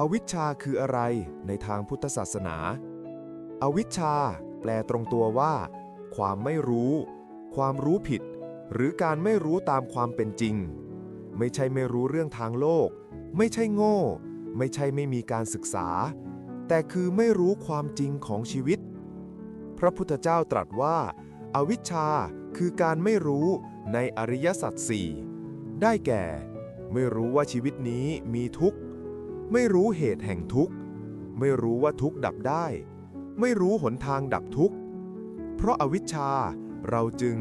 อวิชชาคืออะไรในทางพุทธศาสนา อวิชชา แปลตรงตัวว่า ความไม่รู้ ความรู้ผิด หรือการไม่รู้ตามความเป็นจริง ไม่ใช่ไม่รู้เรื่องทางโลก ไม่ใช่โง่ ไม่ใช่ไม่มีการศึกษา แต่คือไม่รู้ความจริงของชีวิต พระพุทธเจ้าตรัสว่าอาวิชชาคือการไม่รู้ในอริยสัจสี่ได้แก่ ไม่รู้ว่าชีวิตนี้มีทุกข์ ไม่รู้เหตุแห่งทุกข์ ไม่รู้ว่าทุกข์ดับได้ ไม่รู้หนทางดับทุกข์ เพราะอาวิชชาเราจึง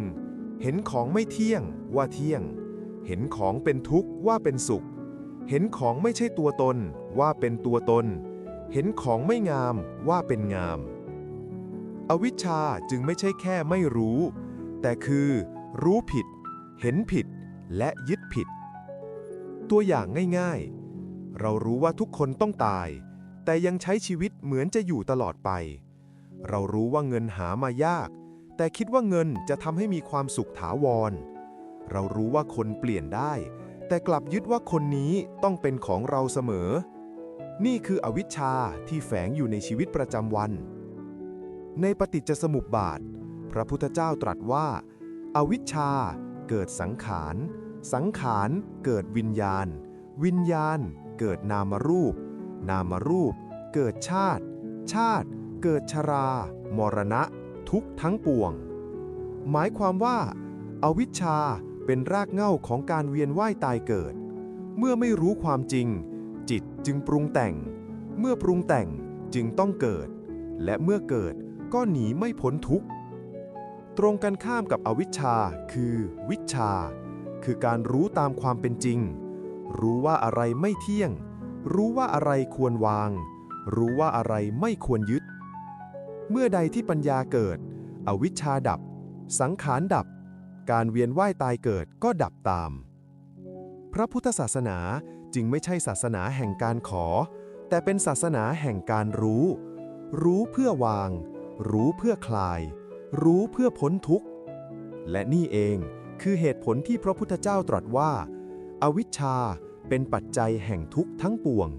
เห็นของไม่เที่ยงว่าเที่ยง เห็นของเป็นทุกข์ว่าเป็นสุข เห็นของไม่ใช่ตัวตนว่าเป็นตัวตน เห็นของไม่งามว่าเป็นงาม อวิชชาจึงไม่ใช่แค่ไม่รู้ แต่คือรู้ผิด เห็นผิดและยึดผิด ตัวอย่างง่ายๆ เรารู้ว่าทุกคนต้องตาย แต่ยังใช้ชีวิตเหมือนจะอยู่ตลอดไป เรารู้ว่าเงินหามายาก แต่คิดว่าเงินจะทำให้มีความสุขถาวร เรารู้ว่าคนเปลี่ยนได้ แต่กลับยึดว่าคนนี้ต้องเป็นของเราเสมอ นี่คืออวิชชาที่แฝงอยู่ในชีวิตประจำวัน ในปฏิจจสมุปบาท พระพุทธเจ้าตรัสว่าอาวิชชาเกิดสังขาร สังขารเกิดวิญญาณ วิญญาณ เกิดนามรูป นามรูป เกิดชาติ ชาติ เกิดชรา มรณะ ทุกทั้งปวง หมายความว่าอาวิชชาเป็นรากเหง้าของการเวียนว่ายตายเกิด เมื่อไม่รู้ความจริง จิตจึงปรุงแต่ง เมื่อปรุงแต่งจึงต้องเกิด และเมื่อเกิดก็หนีไม่พ้นทุกข์ ตรงกันข้ามกับอวิชชาคือวิชชาคือการรู้ตามความเป็นจริง รู้ว่าอะไรไม่เที่ยง รู้ว่าอะไรควรวาง รู้ว่าอะไรไม่ควรยึด เมื่อใดที่ปัญญาเกิด อวิชชาดับ สังขารดับ การเวียนว่ายตายเกิดก็ดับตาม พระพุทธศาสนาจึงไม่ใช่ศาสนาแห่งการขอ แต่เป็นศาสนาแห่งการรู้ รู้เพื่อวาง รู้เพื่อคลาย รู้เพื่อพ้นทุกข์ และนี่เองคือเหตุผลที่พระพุทธเจ้าตรัสว่า อวิชชาเป็นปัจจัยแห่งทุกข์ทั้งปวง